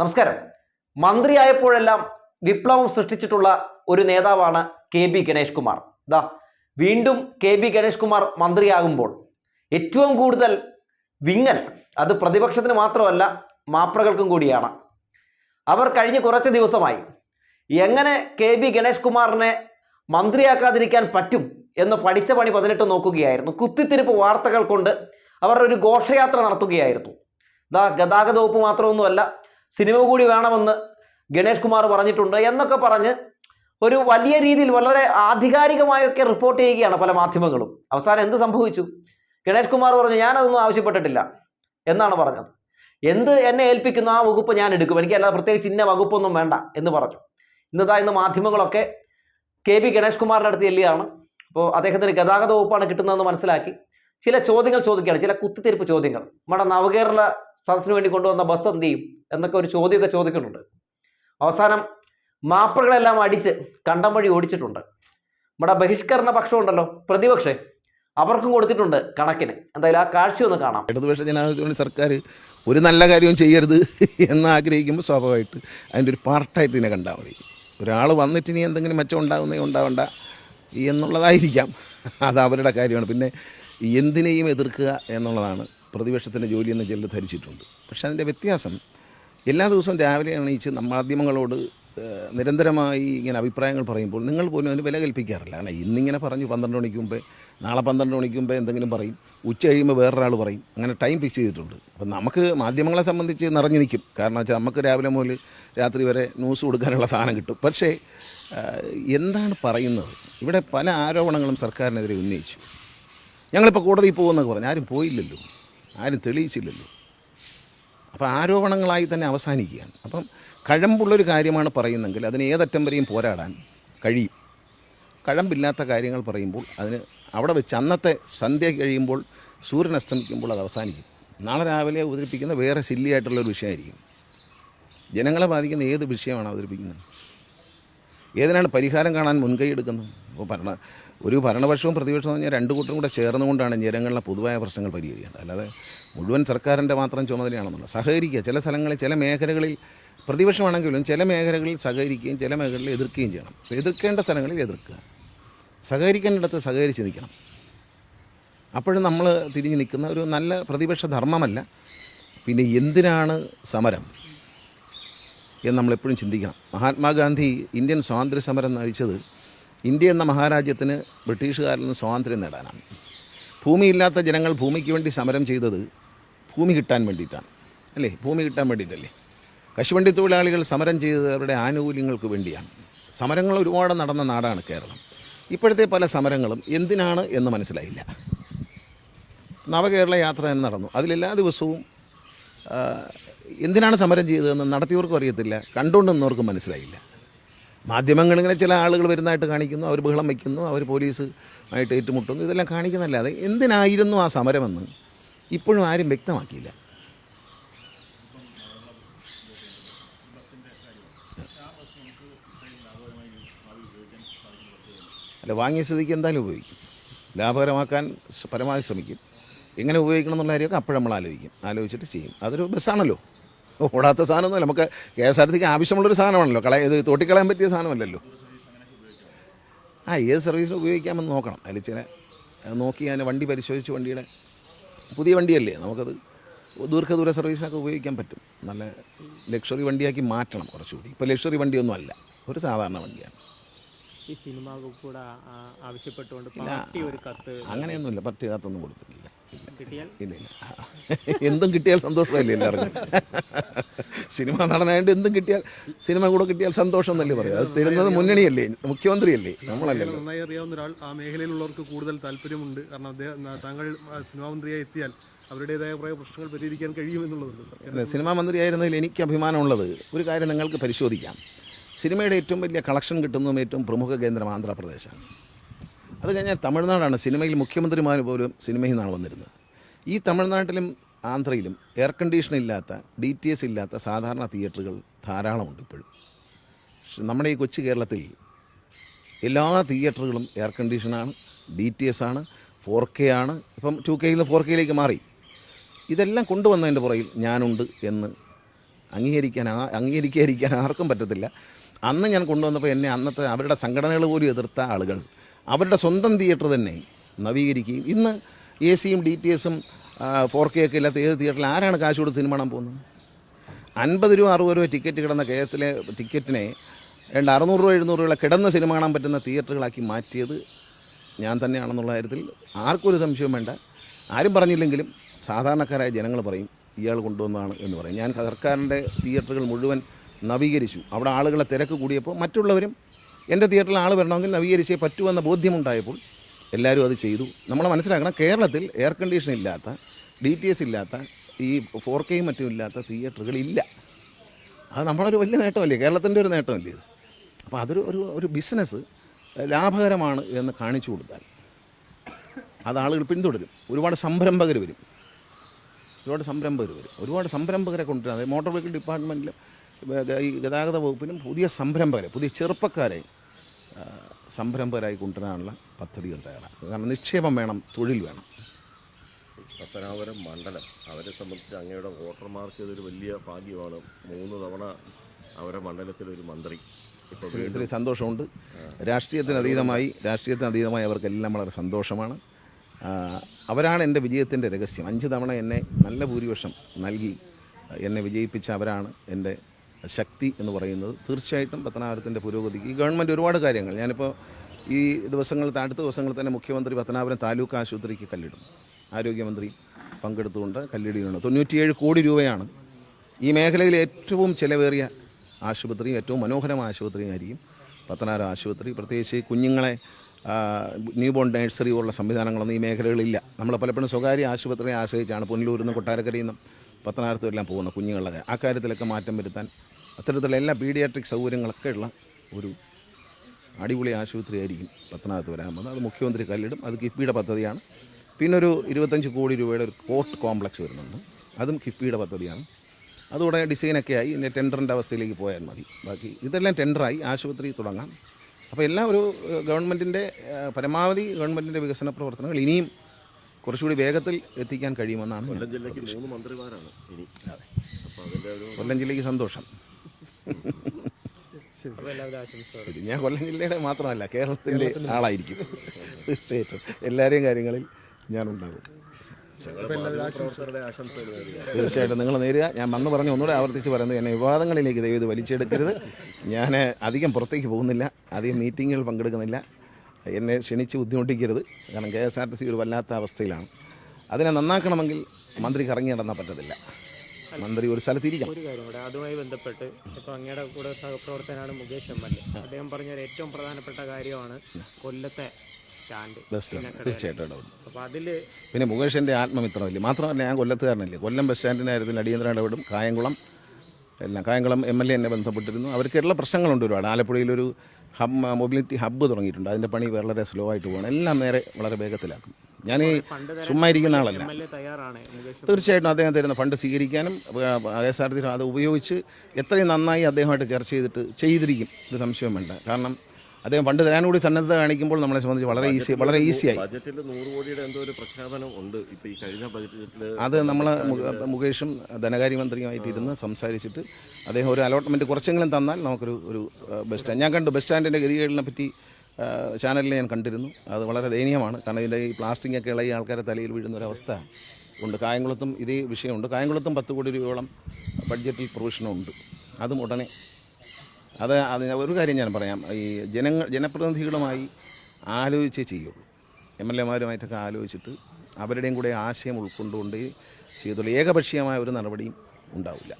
നമസ്കാരം. മന്ത്രിയായപ്പോഴെല്ലാം വിപ്ലവം സൃഷ്ടിച്ചിട്ടുള്ള ഒരു നേതാവാണ് കെ ബി ഗണേഷ് കുമാർ. ഇതാ വീണ്ടും കെ ബി ഗണേഷ് കുമാർ മന്ത്രിയാകുമ്പോൾ ഏറ്റവും കൂടുതൽ വിങ്ങൽ അത് പ്രതിപക്ഷത്തിന് മാത്രമല്ല മാപ്രകൾക്കും കൂടിയാണ്. അവർ കഴിഞ്ഞ കുറച്ച് ദിവസമായി എങ്ങനെ കെ ബി ഗണേഷ് കുമാറിനെ മന്ത്രിയാക്കാതിരിക്കാൻ പറ്റും എന്ന് പഠിച്ച പണി പതിനെട്ട് നോക്കുകയായിരുന്നു. കുത്തിത്തിരിപ്പ് വാർത്തകൾ കൊണ്ട് അവർ ഒരു ഘോഷയാത്ര നടത്തുകയായിരുന്നു. ഇതാ ഗതാഗത വകുപ്പ് മാത്രമൊന്നുമല്ല സിനിമ കൂടി വേണമെന്ന് ഗണേഷ് കുമാർ പറഞ്ഞിട്ടുണ്ട് എന്നൊക്കെ പറഞ്ഞ് ഒരു വലിയ രീതിയിൽ വളരെ ആധികാരികമായൊക്കെ റിപ്പോർട്ട് ചെയ്യുകയാണ് പല മാധ്യമങ്ങളും. അവസാനം എന്ത് സംഭവിച്ചു? ഗണേഷ് കുമാർ പറഞ്ഞു ഞാനതൊന്നും ആവശ്യപ്പെട്ടിട്ടില്ല എന്നാണ് പറഞ്ഞത്. എന്ത് എന്നെ ഏൽപ്പിക്കുന്നു ആ വകുപ്പ് ഞാൻ എടുക്കും. എനിക്ക് അല്ലാതെ പ്രത്യേകിച്ച് ഇന്ന വകുപ്പൊന്നും വേണ്ട എന്ന് പറഞ്ഞു. ഇന്നതാ ഇന്ന് മാധ്യമങ്ങളൊക്കെ കെ പി ഗണേഷ് കുമാറിന്റെ അടുത്ത് ചെല്ലുകയാണ്. അപ്പോൾ അദ്ദേഹത്തിന് ഗതാഗത വകുപ്പാണ് കിട്ടുന്നതെന്ന് മനസ്സിലാക്കി. ചില ചോദ്യങ്ങൾ ചോദിക്കുകയാണ്. ചില കുത്തിത്തിരിപ്പ് ചോദ്യങ്ങൾ. നമ്മുടെ നവകേരള സദസ്സിന് വേണ്ടി കൊണ്ടുവന്ന ബസ് എന്ത് ചെയ്യും? എന്നൊക്കെ ഒരു ചോദ്യമൊക്കെ ചോദിക്കുന്നുണ്ട്. അവസാനം മാപ്പുകളെല്ലാം അടിച്ച് കണ്ടം വഴി ഓടിച്ചിട്ടുണ്ട്. നമ്മുടെ ബഹിഷ്കരണ പക്ഷം ഉണ്ടല്ലോ പ്രതിപക്ഷേ അവർക്കും കൊടുത്തിട്ടുണ്ട് കണക്കിന്. എന്തായാലും ആ കാഴ്ച ഒന്ന് കാണാം. ഇടതുപക്ഷ ജനാധിപത്യ സർക്കാർ ഒരു നല്ല കാര്യവും ചെയ്യരുത് എന്ന് ആഗ്രഹിക്കുമ്പോൾ സ്വാഭാവികമായിട്ട് അതിന്റെ ഒരു പാർട്ടായിട്ട് ഇതിനെ കണ്ടാൽ മതി. ഒരാൾ വന്നിട്ട് ഇനി എന്തെങ്കിലും മെച്ചം ഉണ്ടാകുന്നേ ഉണ്ടാവണ്ട എന്നുള്ളതായിരിക്കാം. അത് അവരുടെ കാര്യമാണ്. പിന്നെ എന്തിനേയും എതിർക്കുക എന്നുള്ളതാണ് പ്രതിപക്ഷത്തിന്റെ ജോലിയെന്ന് ചിലർ ധരിച്ചിട്ടുണ്ട്. പക്ഷേ അതിന്റെ വ്യത്യാസം എല്ലാ ദിവസവും രാവിലെ എണീച്ച് മാധ്യമങ്ങളോട് നിരന്തരമായി ഇങ്ങനെ അഭിപ്രായങ്ങൾ പറയുമ്പോൾ നിങ്ങൾ പോലും അതിന് വില കൽപ്പിക്കാറില്ല. കാരണം ഇന്നിങ്ങനെ പറഞ്ഞു പന്ത്രണ്ട് മണിക്ക് മുമ്പേ നാളെ പന്ത്രണ്ട് മണിക്ക് മുമ്പേ എന്തെങ്കിലും പറയും ഉച്ച കഴിയുമ്പോൾ വേറൊരാൾ പറയും. അങ്ങനെ ടൈം ഫിക്സ് ചെയ്തിട്ടുണ്ട്. അപ്പം നമുക്ക് മാധ്യമങ്ങളെ സംബന്ധിച്ച് നിറഞ്ഞു നിൽക്കും. കാരണം വെച്ചാൽ നമുക്ക് രാവിലെ മുതൽ രാത്രി വരെ ന്യൂസ് കൊടുക്കാനുള്ള സാധനം കിട്ടും. പക്ഷേ എന്താണ് പറയുന്നത്? ഇവിടെ പല ആരോപണങ്ങളും സർക്കാരിനെതിരെ ഉന്നയിച്ചു. ഞങ്ങളിപ്പോൾ കോടതിയിൽ പോകുമെന്നൊക്കെ പറഞ്ഞു. ആരും പോയില്ലല്ലോ. ആരും തെളിയിച്ചില്ലല്ലോ. അപ്പോൾ ആരോപണങ്ങളായി തന്നെ അവസാനിക്കുകയാണ്. അപ്പം കഴമ്പുള്ളൊരു കാര്യമാണ് പറയുന്നെങ്കിൽ അതിന് ഏതറ്റം വരെയും പോരാടാൻ കഴിയും. കഴമ്പില്ലാത്ത കാര്യങ്ങൾ പറയുമ്പോൾ അതിന് അവിടെ വെച്ച് അന്നത്തെ സന്ധ്യ കഴിയുമ്പോൾ സൂര്യൻ അസ്തമിക്കുമ്പോൾ അത് അവസാനിക്കും. നാളെ രാവിലെ അവതരിപ്പിക്കുന്ന വേറെ സില്ലിയായിട്ടുള്ളൊരു വിഷയമായിരിക്കും. ജനങ്ങളെ ബാധിക്കുന്ന ഏത് വിഷയമാണ് അവതരിപ്പിക്കുന്നത്? ഏതിനാണ് പരിഹാരം കാണാൻ മുൻകൈ എടുക്കുന്നത്? അപ്പോൾ ഭരണ ഒരു ഭരണപക്ഷവും പ്രതിപക്ഷവും പറഞ്ഞാൽ രണ്ട് കൂട്ടരും കൂടെ ചേർന്നുകൊണ്ടാണ് ജനങ്ങളിലെ പൊതുവായ പ്രശ്നങ്ങൾ പരിഹരിക്കേണ്ടത്. അല്ലാതെ മുഴുവൻ സർക്കാരിന്റെ മാത്രം ചുമതലയാണെന്നുള്ളത്. സഹകരിക്കുക. ചില സ്ഥലങ്ങളിൽ ചില മേഖലകളിൽ പ്രതിപക്ഷമാണെങ്കിലും ചില മേഖലകളിൽ സഹകരിക്കുകയും ചില മേഖലകളിൽ എതിർക്കുകയും ചെയ്യണം. എതിർക്കേണ്ട സ്ഥലങ്ങളിൽ എതിർക്കുക. സഹകരിക്കേണ്ടിടത്ത് സഹകരിച്ച് നിൽക്കണം. അപ്പോഴും നമ്മൾ തിരിഞ്ഞ് നിൽക്കുന്ന ഒരു നല്ല പ്രതിപക്ഷ ധർമ്മമല്ല. പിന്നെ എന്തിനാണ് സമരം? എന്ന് നമ്മളെപ്പോഴും ചിന്തിക്കണം. മഹാത്മാഗാന്ധി ഇന്ത്യൻ സ്വാതന്ത്ര്യ സമരം നയിച്ചത് ഇന്ത്യ എന്ന മഹാരാജ്യത്തിന് ബ്രിട്ടീഷുകാരിൽ നിന്ന് സ്വാതന്ത്ര്യം നേടാനാണ്. ഭൂമിയില്ലാത്ത ജനങ്ങൾ ഭൂമിക്ക് വേണ്ടി സമരം ചെയ്തത് ഭൂമി കിട്ടാൻ വേണ്ടിയിട്ടാണ്. അല്ലേ? ഭൂമി കിട്ടാൻ വേണ്ടിയിട്ടല്ലേ? കശുവണ്ടി തൊഴിലാളികൾ സമരം ചെയ്തത് അവരുടെ ആനുകൂല്യങ്ങൾക്ക് വേണ്ടിയാണ്. സമരങ്ങൾ ഒരുപാട് നടന്ന നാടാണ് കേരളം. ഇപ്പോഴത്തെ പല സമരങ്ങളും എന്തിനാണ് എന്ന് മനസ്സിലായില്ല. നവകേരള യാത്ര തന്നെ നടന്നു. അതിലെല്ലാ ദിവസവും എന്തിനാണ് സമരം ചെയ്തതെന്ന് നടത്തിയവർക്കും അറിയത്തില്ല. കണ്ടുകൊണ്ടെന്നവർക്കും മനസ്സിലായില്ല. മാധ്യമങ്ങളിങ്ങനെ ചില ആളുകൾ വരുന്നതായിട്ട് കാണിക്കുന്നു അവർ ബഹളം വയ്ക്കുന്നു അവർ പോലീസ് ആയിട്ട് ഏറ്റുമുട്ടുന്നു ഇതെല്ലാം കാണിക്കുന്നല്ലാതെ എന്തിനായിരുന്നു ആ സമരമെന്ന് ഇപ്പോഴും ആരും വ്യക്തമാക്കിയില്ല. അല്ല വാങ്ങിയ സ്ഥിതിക്ക് എന്തായാലും ഉപയോഗിക്കും. ലാഭകരമാക്കാൻ പരമാവധി ശ്രമിക്കും. എങ്ങനെ ഉപയോഗിക്കണം എന്നുള്ള കാര്യമൊക്കെ അപ്പോഴും നമ്മൾ ആലോചിക്കും. ആലോചിച്ചിട്ട് ചെയ്യും. അതൊരു ബസ്സാണല്ലോ. ഓടാത്ത സാധനമൊന്നുമല്ല. നമുക്ക് കെ എസ് ആർ ടിക്ക് ആവശ്യമുള്ളൊരു സാധനമാണല്ലോ. കളയ ഇത് തോട്ടിക്കളയാൻ പറ്റിയ സാധനമല്ലല്ലോ. ആ ഏത് സർവീസിന് ഉപയോഗിക്കാമെന്ന് നോക്കണം. അതിൽ ചില നോക്കി ഞാൻ വണ്ടി പരിശോധിച്ച് വണ്ടിയുടെ പുതിയ വണ്ടിയല്ലേ. നമുക്കത് ദീർഘദൂര സർവീസിനൊക്കെ ഉപയോഗിക്കാൻ പറ്റും. നല്ല ലക്ഷറി വണ്ടിയാക്കി മാറ്റണം കുറച്ചുകൂടി. ഇപ്പോൾ ലക്ഷറി വണ്ടിയൊന്നും അല്ല. ഒരു സാധാരണ വണ്ടിയാണ്. ഈ സിനിമ കൂടെ ആവശ്യപ്പെട്ടുകൊണ്ട് പാർട്ടി അങ്ങനെയൊന്നുമില്ല. പറ്റി കൊടുത്തില്ല കൊടുത്തിട്ടില്ല. ഇല്ല. എന്തും കിട്ടിയാൽ സന്തോഷമല്ലേ എല്ലാവർക്കും? സിനിമ നടനായിട്ട് എന്തും കിട്ടിയാൽ സിനിമ കൂടെ കിട്ടിയാൽ സന്തോഷം എന്നല്ലേ പറയും അത് തരുന്നത് മുന്നണിയല്ലേ മുഖ്യമന്ത്രിയല്ലേ നമ്മളല്ലല്ലോ. നന്നായി അറിയാവുന്ന ഒരാൾ ആ മേഖലയിലുള്ളവർക്ക് കൂടുതൽ താല്പര്യമുണ്ട്. കാരണം അദ്ദേഹം താങ്കൾ സിനിമാ മന്ത്രിയായി എത്തിയാൽ അവരുടേതായ കുറേ പ്രശ്നങ്ങൾ പരിഹരിക്കാൻ കഴിയുമെന്നുള്ളതുണ്ട് സിനിമാ മന്ത്രിയായിരുന്നതിൽ എനിക്ക് അഭിമാനമുള്ളത് ഒരു കാര്യം നിങ്ങൾക്ക് പരിശോധിക്കാം. സിനിമയുടെ ഏറ്റവും വലിയ കളക്ഷൻ കിട്ടുന്നതും ഏറ്റവും പ്രമുഖ കേന്ദ്രം ആന്ധ്രാപ്രദേശാണ്. അത് കഴിഞ്ഞാൽ തമിഴ്നാടാണ്. സിനിമയിൽ മുഖ്യമന്ത്രിമാർ പോലും സിനിമയിൽ നിന്നാണ് വന്നിരുന്നത്. ഈ തമിഴ്നാട്ടിലും ആന്ധ്രയിലും എയർ കണ്ടീഷൻ ഇല്ലാത്ത ഡി ടി എസ് ഇല്ലാത്ത സാധാരണ തിയേറ്ററുകൾ ധാരാളമുണ്ട് ഇപ്പോഴും. പക്ഷെ നമ്മുടെ ഈ കൊച്ചു കേരളത്തിൽ എല്ലാ തിയേറ്ററുകളും എയർ കണ്ടീഷനാണ് ഡി ടി എസ് ആണ് ഫോർ കെ ആണ്. ഇപ്പം ടു കെയിൽ നിന്ന് ഫോർ കെയിലേക്ക് മാറി. ഇതെല്ലാം കൊണ്ടുവന്നതിന്റെ പുറയിൽ ഞാനുണ്ട് എന്ന് അംഗീകരിക്കാൻ അംഗീകരിക്കാതിരിക്കാൻ ആർക്കും പറ്റത്തില്ല. അന്ന് ഞാൻ കൊണ്ടുവന്നപ്പോൾ എന്നെ അന്നത്തെ അവരുടെ സംഘടനകൾ പോലും എതിർത്ത ആളുകൾ അവരുടെ സ്വന്തം തിയേറ്റർ തന്നെ നവീകരിക്കുകയും ഇന്ന് എ സിയും ഡി ടി എസും ഫോർ കെ ഒക്കെ ഇല്ലാത്ത ഏത് തിയേറ്ററിൽ ആരാണ് കാശ് കൊടുത്ത് സിനിമ കാണാൻ പോകുന്നത്? അൻപത് രൂപ അറുപത് രൂപ ടിക്കറ്റ് കിടന്ന കേരളത്തിലെ ടിക്കറ്റിനെ രണ്ട് അറുന്നൂറ് രൂപ എഴുന്നൂറ് രൂപ കിടന്ന സിനിമ കാണാൻ പറ്റുന്ന തിയേറ്ററുകളാക്കി മാറ്റിയത് ഞാൻ തന്നെയാണെന്നുള്ള കാര്യത്തിൽ ആർക്കൊരു സംശയവും വേണ്ട. ആരും പറഞ്ഞില്ലെങ്കിലും സാധാരണക്കാരായ ജനങ്ങൾ പറയും ഇയാൾ കൊണ്ടുവന്നതാണ് എന്ന് പറയും. ഞാൻ സർക്കാരിന്റെ തിയേറ്ററുകൾ മുഴുവൻ നവീകരിച്ചു. അവിടെ ആളുകളെ തിരക്ക് കൂടിയപ്പോൾ മറ്റുള്ളവരും എന്റെ തിയേറ്ററിൽ ആൾ വരണമെങ്കിൽ നവീകരിച്ചേ പറ്റുമെന്ന ബോധ്യമുണ്ടായപ്പോൾ എല്ലാവരും അത് ചെയ്തു. നമ്മൾ മനസ്സിലാക്കണം കേരളത്തിൽ എയർ കണ്ടീഷൻ ഇല്ലാത്ത ഡി ടി എസ് ഇല്ലാത്ത ഈ ഫോർ കെയും മറ്റും ഇല്ലാത്ത തിയേറ്ററുകൾ ഇല്ല അത് നമ്മളൊരു വലിയ നേട്ടമല്ലേ? കേരളത്തിന്റെ ഒരു നേട്ടമല്ലേ ഇത്? അപ്പോൾ അതൊരു ഒരു ഒരു ബിസിനസ് ലാഭകരമാണ് എന്ന് കാണിച്ചു കൊടുത്താൽ അത് ആളുകൾ പിന്തുടരും. ഒരുപാട് സംരംഭകർ വരും. ഒരുപാട് സംരംഭകർ വരും. ഒരുപാട് സംരംഭകരെ കൊണ്ടുവരാൻ അതായത് മോട്ടോർ വെഹിക്കിൾ ഡിപ്പാർട്ട്മെന്റിലും ഈ ഗതാഗത വകുപ്പിനും പുതിയ സംരംഭകരെ പുതിയ ചെറുപ്പക്കാരെ സംരംഭകരായി കൊണ്ടുവരാനുള്ള പദ്ധതികൾ തയ്യാറാക്കുക. കാരണം നിക്ഷേപം വേണം തൊഴിൽ വേണം. പത്തനാപുരം മണ്ഡലം അവരെ സംബന്ധിച്ച് അങ്ങയുടെ വോട്ടർമാർക്ക് ഇതൊരു വലിയ ഭാഗ്യമാണ്. മൂന്ന് തവണ അവരെ മണ്ഡലത്തിലൊരു മന്ത്രി ഒത്തിരി സന്തോഷമുണ്ട്. രാഷ്ട്രീയത്തിന് അതീതമായി രാഷ്ട്രീയത്തിന് അതീതമായി അവർക്കെല്ലാം വളരെ സന്തോഷമാണ്. അവരാണ് എന്റെ വിജയത്തിന്റെ രഹസ്യം. അഞ്ച് തവണ എന്നെ നല്ല ഭൂരിപക്ഷം നൽകി എന്നെ വിജയിപ്പിച്ച അവരാണ് എന്റെ ശക്തി എന്ന് പറയുന്നത് തീർച്ചയായിട്ടും പത്തനാപുരത്തിന്റെ പുരോഗതിക്ക് ഈ ഗവൺമെന്റ് ഒരുപാട് കാര്യങ്ങൾ. ഞാനിപ്പോൾ ഈ ദിവസങ്ങൾ അടുത്ത ദിവസങ്ങളിൽ തന്നെ മുഖ്യമന്ത്രി പത്തനാപുരം താലൂക്ക് ആശുപത്രിക്ക് കല്ലിടും. ആരോഗ്യമന്ത്രി പങ്കെടുത്തുകൊണ്ട് കല്ലിടിയിലുണ്ട് തൊണ്ണൂറ്റിയേഴ് കോടി രൂപയാണ് ഈ മേഖലയിൽ ഏറ്റവും ചിലവേറിയ ആശുപത്രിയും ഏറ്റവും മനോഹരമായ ആശുപത്രിയായിരിക്കും പത്തനാപുരം ആശുപത്രി. പ്രത്യേകിച്ച് കുഞ്ഞുങ്ങളെ ന്യൂ ബോൺ നഴ്സറി പോലുള്ള സംവിധാനങ്ങളൊന്നും ഈ മേഖലകളിലില്ല. നമ്മൾ പലപ്പോഴും സ്വകാര്യ ആശുപത്രിയെ ആശ്രയിച്ചാണ് പുനലൂരിൽ നിന്നും കൊട്ടാരക്കരയിൽ നിന്നും പത്തനാപുരത്തും എല്ലാം പോകുന്ന കുഞ്ഞുങ്ങളുടെ ആ കാര്യത്തിലൊക്കെ മാറ്റം വരുത്താൻ അത്തരത്തിലുള്ള എല്ലാ പീഡിയാട്രിക് സൗകര്യങ്ങളൊക്കെ ഉള്ള ഒരു അടിപൊളി ആശുപത്രി ആയിരിക്കും പത്തനാപുരത്ത് വരാൻ പോകുന്നത്. അത് മുഖ്യമന്ത്രി കല്ലിടും. അത് കിഫ്ബിയുടെ പദ്ധതിയാണ്. പിന്നെ ഒരു ഇരുപത്തഞ്ച് കോടി രൂപയുടെ ഒരു കോർട്ട് കോംപ്ലക്സ് വരുന്നുണ്ട്. അതും കിഫ്ബിയുടെ പദ്ധതിയാണ്. അതോടെ ഡിസൈനൊക്കെ ആയി. ഇനി ടെൻഡറിന്റെ അവസ്ഥയിലേക്ക് പോയാൽ മതി. ബാക്കി ഇതെല്ലാം ടെൻഡറായി. ആശുപത്രി തുടങ്ങാം. അപ്പോൾ എല്ലാം ഒരു ഗവൺമെന്റിന്റെ പരമാവധി ഗവൺമെന്റിന്റെ വികസന പ്രവർത്തനങ്ങൾ ഇനിയും കുറച്ചുകൂടി വേഗത്തിൽ എത്തിക്കാൻ കഴിയുമെന്നാണ് കൊല്ലം ജില്ലയ്ക്ക് മൂന്ന് മന്ത്രിമാരാണ് ഇനി. കൊല്ലം ജില്ലയ്ക്ക് സന്തോഷം. ഞാൻ കൊല്ലം ജില്ലയുടെ മാത്രമല്ല കേരളത്തിന്റെ ആളായിരിക്കും. തീർച്ചയായിട്ടും. എല്ലാവരെയും കാര്യങ്ങളിൽ ഞാനുണ്ടാകും തീർച്ചയായിട്ടും നിങ്ങൾ നേരിടുക ഞാൻ വന്ന് പറഞ്ഞ് ഒന്നുകൂടെ ആവർത്തിച്ച് പറയുന്നത് എന്നെ വിവാദങ്ങളിലേക്ക് ദൈവം ഇത് വലിച്ചെടുക്കരുത്. ഞാൻ അധികം പുറത്തേക്ക് പോകുന്നില്ല. അധികം മീറ്റിങ്ങുകൾ പങ്കെടുക്കുന്നില്ല. എന്നെ ക്ഷണിച്ച് ബുദ്ധിമുട്ടിക്കരുത്. കാരണം K S R T C ഒരു വല്ലാത്ത അവസ്ഥയിലാണ്. അതിനെ നന്നാക്കണമെങ്കിൽ മന്ത്രി കറങ്ങി നടന്നാൽ പറ്റത്തില്ല. മന്ത്രി ഒരു സ്ഥലത്തിരിക്കണം. ഒരു കാര്യം കൂടെ അതുമായി ബന്ധപ്പെട്ട് ഇപ്പോൾ അങ്ങയുടെ കൂടെ സഹപ്രവർത്തനാണ് മുകേഷ് എം എൽ എ. അദ്ദേഹം പറഞ്ഞ ഒരു ഏറ്റവും പ്രധാനപ്പെട്ട കാര്യമാണ് കൊല്ലത്തെ സ്റ്റാൻഡ്. ബെസ്റ്റ് തീർച്ചയായിട്ടും ഇടപെടും അപ്പോൾ അതിൽ പിന്നെ മുകേഷിന്റെ ആത്മമിത്രമല്ലേ? മാത്രമല്ല ഞാൻ കൊല്ലത്തുകാരനല്ലേ? കൊല്ലം ബസ് സ്റ്റാൻഡിന്റെ കാര്യത്തിൽ അടിയന്തര ഇടപെടും. കായംകുളം എല്ലാം. കായംകുളം എം എൽ എ എന്നെ ബന്ധപ്പെട്ടിരുന്നു. അവർക്കുള്ള പ്രശ്നങ്ങളുണ്ട് ഒരുപാട്. ആലപ്പുഴയിലൊരു ഹബ് മൊബിലിറ്റി ഹബ്ബ് തുടങ്ങിയിട്ടുണ്ട്. അതിന്റെ പണി വളരെ സ്ലോ ആയിട്ട് പോകണം എല്ലാം നേരെ വളരെ വേഗത്തിലാക്കും. ഞാൻ ചുമ്മാ ഇരിക്കുന്ന ആളല്ല. തീർച്ചയായിട്ടും അദ്ദേഹം തരുന്ന ഫണ്ട് സ്വീകരിക്കാനും കെ എസ് ആർ ടി അത് ഉപയോഗിച്ച് എത്രയും നന്നായി അദ്ദേഹമായിട്ട് ചർച്ച ചെയ്തിട്ട് ചെയ്തിരിക്കും. ഒരു സംശയം വേണ്ട. കാരണം അദ്ദേഹം ഫണ്ട് തരാൻ കൂടി സന്നദ്ധത കാണിക്കുമ്പോൾ നമ്മളെ സംബന്ധിച്ച് വളരെ ഈസി വളരെ ഈസിയായി. ബജറ്റിൽ നൂറ് കോടിയുടെ എന്തോ ഒരു പ്രഖ്യാപനം ഉണ്ട്. ഇപ്പോൾ ഈ കഴിഞ്ഞ ബജറ്റിൽ അത് നമ്മൾ മുകേഷും ധനകാര്യമന്ത്രിയുമായിട്ട് ഇരുന്ന് സംസാരിച്ചിട്ട് അദ്ദേഹം ഒരു അലോട്ട്മെന്റ് കുറച്ചെങ്കിലും തന്നാൽ നമുക്കൊരു ഒരു ബസ് സ്റ്റാൻഡ് ഞാൻ കണ്ടു ബസ് സ്റ്റാൻഡിന്റെ ഗതികേടിനെ പറ്റി ചാനലിൽ ഞാൻ കണ്ടിരുന്നു. അത് വളരെ ദയനീയമാണ്. കാരണം ഇതിന്റെ ഈ പ്ലാസ്റ്റിക് ഒക്കെ ഇളകി ആൾക്കാരെ തലയിൽ വീഴുന്ന ഒരു അവസ്ഥ ഉണ്ട്. കായംകുളത്തും ഇതേ വിഷയമുണ്ട്. കായംകുളത്തും പത്ത് കോടി രൂപയോളം ബഡ്ജറ്റിൽ പ്രൊവിഷനുണ്ട്. അതും ഉടനെ അത് അത് ഒരു കാര്യം ഞാൻ പറയാം. ഈ ജനങ്ങൾ ജനപ്രതിനിധികളുമായി ആലോചിച്ചേ ചെയ്യുള്ളൂ. എം എൽ എമാരുമായിട്ടൊക്കെ ആലോചിച്ചിട്ട് അവരുടെയും കൂടെ ആശയം ഉൾക്കൊണ്ടുകൊണ്ട് ചെയ്തുള്ള ഏകപക്ഷീയമായ ഒരു നടപടിയും ഉണ്ടാവില്ല.